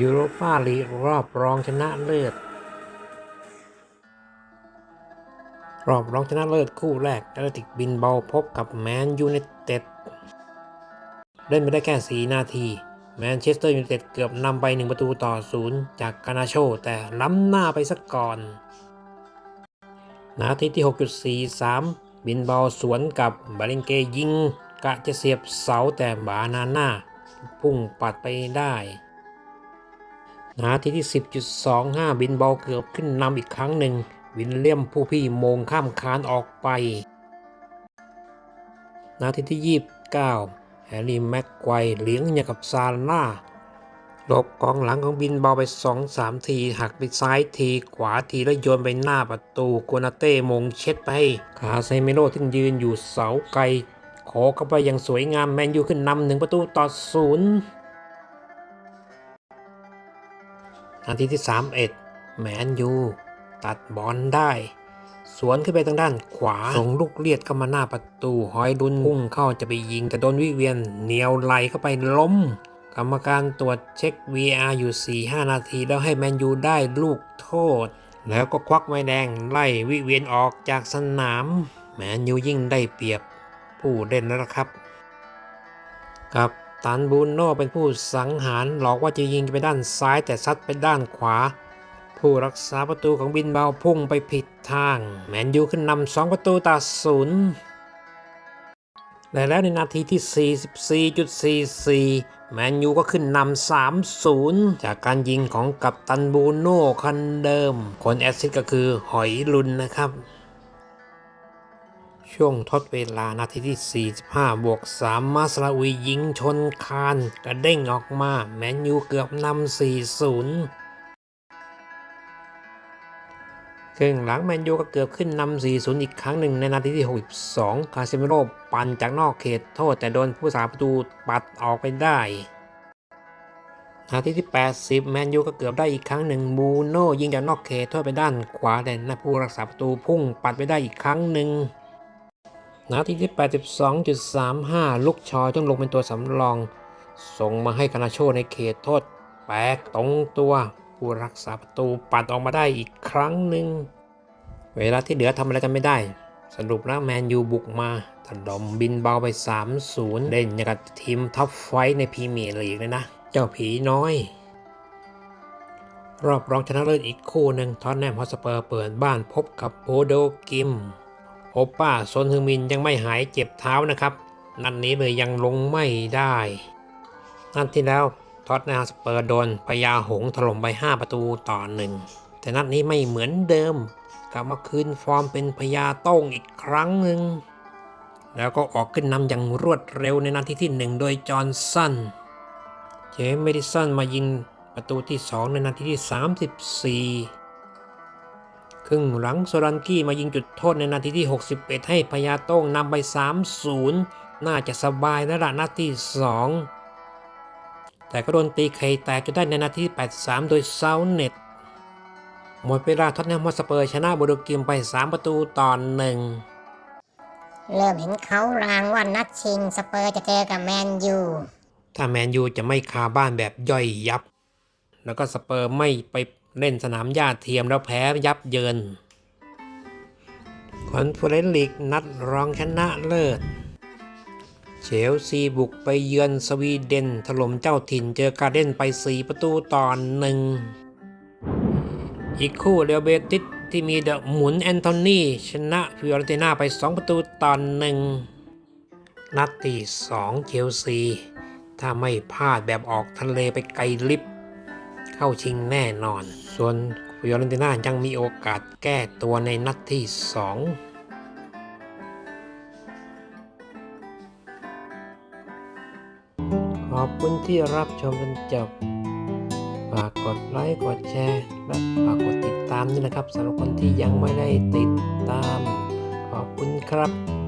ยูโรปาลีกรอบรองชนะเลิศ รอบรองชนะเลิศคู่แรกแอตเลติกบินเบาพบกับแมนยูไนเต็ด เล่นไปได้แค่ 4 นาที แมนเชสเตอร์ยูไนเต็ดเกือบนำไป 1 ประตูต่อ 0 จากกานาโช แต่ล้ำหน้าไปสักก่อน นาทีที่ 6.43 บินเบาสวนกับบาเลงเกยิง กะจะเสียบเสาแต่บานาน่าพุ่งปัดไปได้ นาทีที่ 10.25 บินบอลเกือบขึ้นนำอีกครั้งหนึ่ง วินเลียมผู้พี่โมงข้ามคานออกไป นาทีที่ 29 แฮร์รี่แม็กไกวเลี้ยงอย่างกับซาร่าหลบกองหลังของบินบอลไป 2-3 ที หักไปซ้ายทีขวาทีแล้วโยนไปหน้าประตูโกนาเต้มงเช็ดไปให้ขาไซเมโลที่ยืนอยู่เสาไกลขอเข้าไปอย่างสวยงามแมนยูขึ้นนำหนึ่งประตูต่อศูนย์ นาทีที่ 31 แมนยู ตัดบอลได้ สวนขึ้นไปทางด้านขวาส่งลูกเลียดเข้ามาหน้าประตูหอยดุนพุ่งเข้าจะไปยิง แต่โดนวิเวียนเหนียวไหลเข้าไปล้ม กรรมการตรวจเช็ค VR อยู่ 4-5 นาที แล้วให้แมนยูได้ลูกโทษ แล้วก็ควักไม้แดงไล่วิเวียนออกจากสนาม แมนยูยิ่งได้เปรียบผู้เล่นแล้วนะครับกับ ตันบูโน่เป็นผู้สังหารหลอกว่าจะยิงไปด้านซ้ายแต่ซัดไปด้านขวา ผู้รักษาประตูของบินเบาพุ่งไปผิดทาง แมนยูขึ้นนำสองประตูต่อศูนย์และแล้วในนาทีที่ 44.44 แมนยูก็ขึ้นนำ 3-0 จากการยิงของกัปตันบูโน่คนเดิม คนแอสซิสก็คือหอยลุนนะครับ ช่วงทดเวลานาทีที่ 45 บวก 3 มาสลาอุยยิงชนคานกระเด้งออกมา แมนยูเกือบนำ 4-0ครึ่งหลังแมนยูก็เกือบขึ้นนำ 4-0 อีกครั้งหนึ่งในนาทีที่ 62 คาเซมิโร่ปั่นจากนอกเขตโทษแต่โดนผู้สาประตูปัดออกไปได้ นาทีที่ 80 แมนยูก็เกือบได้อีกครั้งหนึ่งบูโน่ยิงจากนอกเขตโทษไปด้านขวาแต่นะผู้รักษาประตูพุ่งปัดไปได้อีกครั้งหนึ่ง นาทีที่ 82.35 ลูกชอยต้องลงเป็นตัวสำรอง ส่งมาให้คานาโชในเขตโทษแปลกตรงตัวผู้รักษาประตูปัดออกมาได้อีกครั้งหนึ่ง เวลาที่เหลือทำอะไรกันไม่ได้ สรุปแล้วแมนยูบุกมาถล่มบินเบาไป 3-0 เล่นอย่างกับทีมท็อปไฟในพรีเมียร์ลีกเลยนะ เจ้าผีน้อย รอบรองชนะเลิศอีกคู่หนึ่งทอนแนมฮอสเปอร์เปิดบ้านพบกับโบโดกิม โอป้าซนฮึงมินยังไม่หายเจ็บเท้านะครับนัดนนี้เลยยังลงไม่ได้นัดที่แล้วท็อตแนมสเปอร์โดนพญาหงส์ถล่มไป 5 ประตูต่อหนึ่งแต่นัดนี้ไม่เหมือนเดิมกลับมาคืนฟอร์มเป็นพญาโต้งอีกครั้งหนึ่งแล้วก็ออกขึ้นนำอย่างรวดเร็วในนาทีที่ 1 โดยจอห์นสันเจมส์เมดิสันมายิงประตูที่ 2 ในนาทีที่ 34 ครึ่งหลังโซรันกี้มายิงจุดโทษในนาทีที่ 61 ให้พญาโต้งนำไป 3-0 น่าจะสบายแล้วล่ะนาทีที่2แต่ก็โดนตีไข่แตกจนได้ในนาทีที่83 โดยเซาเน็ตหมดเวลาท็อตแนมฮอตสเปอร์ชนะโบโดกิมไป 3 ประตูต่อหนึ่งเริ่มเห็นเขารางว่านัดชิงสเปอร์จะเจอกับแมนยู ถ้าแมนยูจะไม่คาบ้านแบบย่อยยับ แล้วก็สเปอร์ไม่ไปเล่นสนามหญ้าเทียมแล้วแพ้ยับเยินคอนเฟอเรนซ์ลีกนัดรองชนะเลิศ เชลซีบุกไปเยือนสวีเดน ถล่มเจ้าถิ่นเจอการเด้นไป 4 ประตูต่อหนึ่ง อีกคู่เรอัลเบติสที่มีเดอะหมุนแอนโทนีชนะฟิออเรนติน่าไป 2 ประตูต่อหนึ่ง นัดที่2เชลซี ถ้าไม่พลาดแบบออกทะเลไปไกลลิฟ เข้าชิงแน่นอน ส่วนฟิออเรนติน่ายังมีโอกาสแก้ตัวในนัดที่ 2ขอบคุณที่รับชมจนจบ ฝากกดไลค์ กดแชร์ และฝากกดติดตามด้วยนะครับสำหรับคนที่ยังไม่ได้ติดตาม ขอบคุณครับ